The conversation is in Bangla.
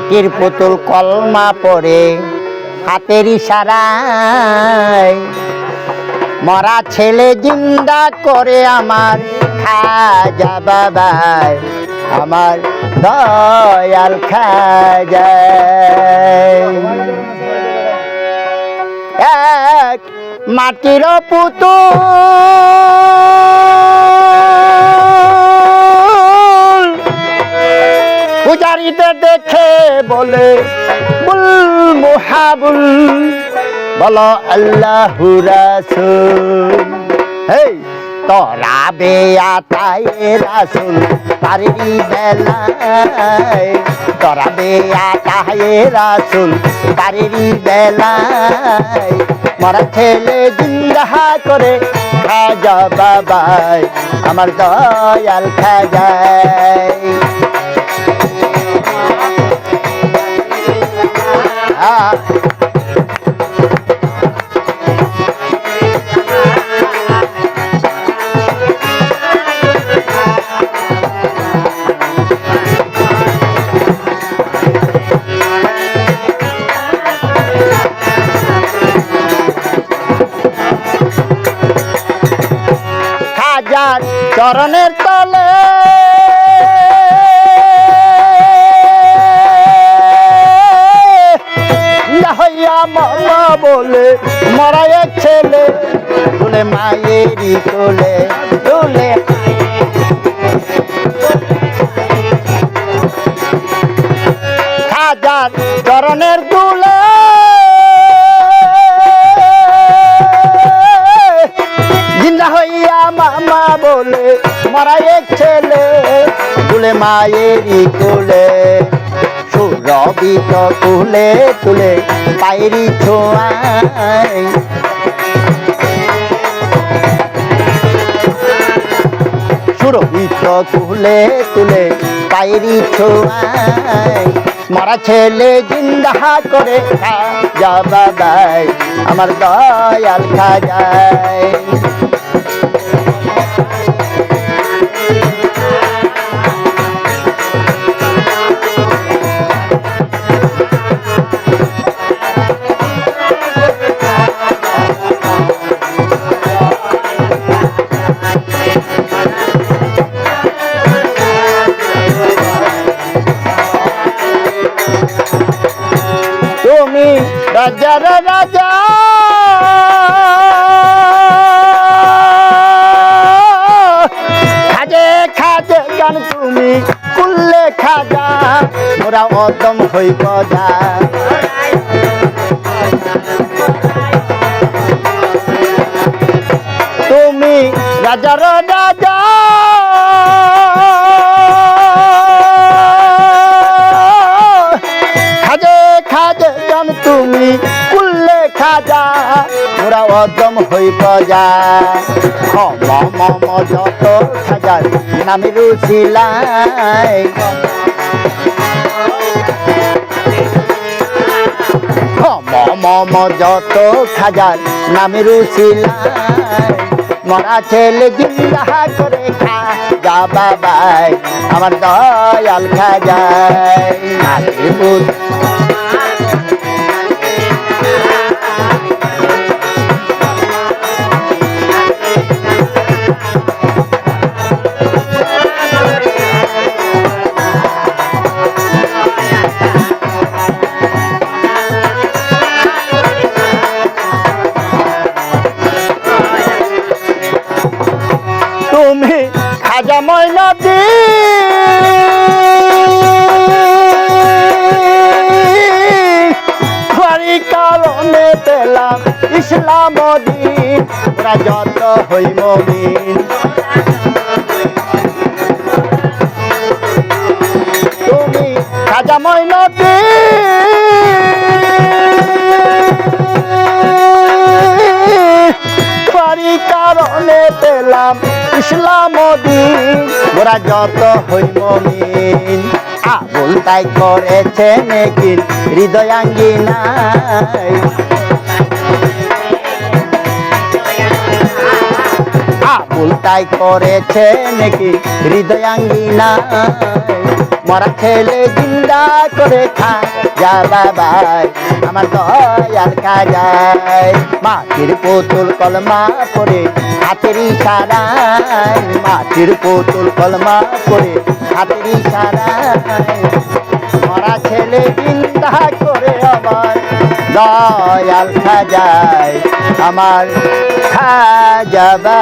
মাটির পুতুল কলমা পরে হাতের ইশারায়। মরা ছেলে জিন্দা করে আমার খাজা বাবাই, আমার দয়াল খাজায় এক মাটির পুতুল বলে, বুল মুহাবুল, বলো আল্লাহ রাসুল। হেই, তোরা বেয়া তাই রাসুল পারি বেলায়। তোরা বেয়া তাই রাসুল পারি বেলায়। মরা ছেলে জিন্দা করে খাজা বাবাই আমার দয়াল খাজায়। চরণের তলে ইয়া মামা বলে মরা এক ছেলে। তুলে মায়েরই তোলে তুলে খাজার চরণের দুলে। জিন্দা হইয়া মামা বলে মারা এক ছেলে তুলে মায়েরই তুলে সুরবিত তুলে তুলে পায়েরি ছোঁয়ায়। সুরবিত তুলে তুলে পায়েরি ছোঁয়ায়। মরা ছেলে জিন্দা করে যা বাবাই, আমার দয়াল খাজায়। তুমি রাজার রাজা। খাজে খাজে গান তুমি, কুল্লে খাজা, মোরা অদম হইব যা তুমি রাজার রাজা। অদম হইব যা মম যত খাজার নামে রুচিলাই মম যত খাজার নামে রুচিলাই মরা ছেলে জিন্দা করে খা, যা বাবাই, আমার দয়াল খাজাই ময়না দি কারণে পেলাম ইসলাম দিন ওরা যত হই মমিন তুমি খাজা ময়না কারণে পেলাম ইসলাম দিন ওরা যত হই মমিন। আবুল তাই করেছে নাকি হৃদয়াঙ্গিনায় আবুল তাই করেছে নাকি হৃদয়াঙ্গিনায় মরা খেলে জিন্দা করে খা, যা বাবাই, আমার দয়াল খাজাই মাটির পুতুল কলমা করে হাতের ইশারায়, মাটির পুতুল কলমা করে হাতের ইশারায়। মরা ছেলে চিন্তা করে আমার দয়াল খাজায় আমার খাজাবা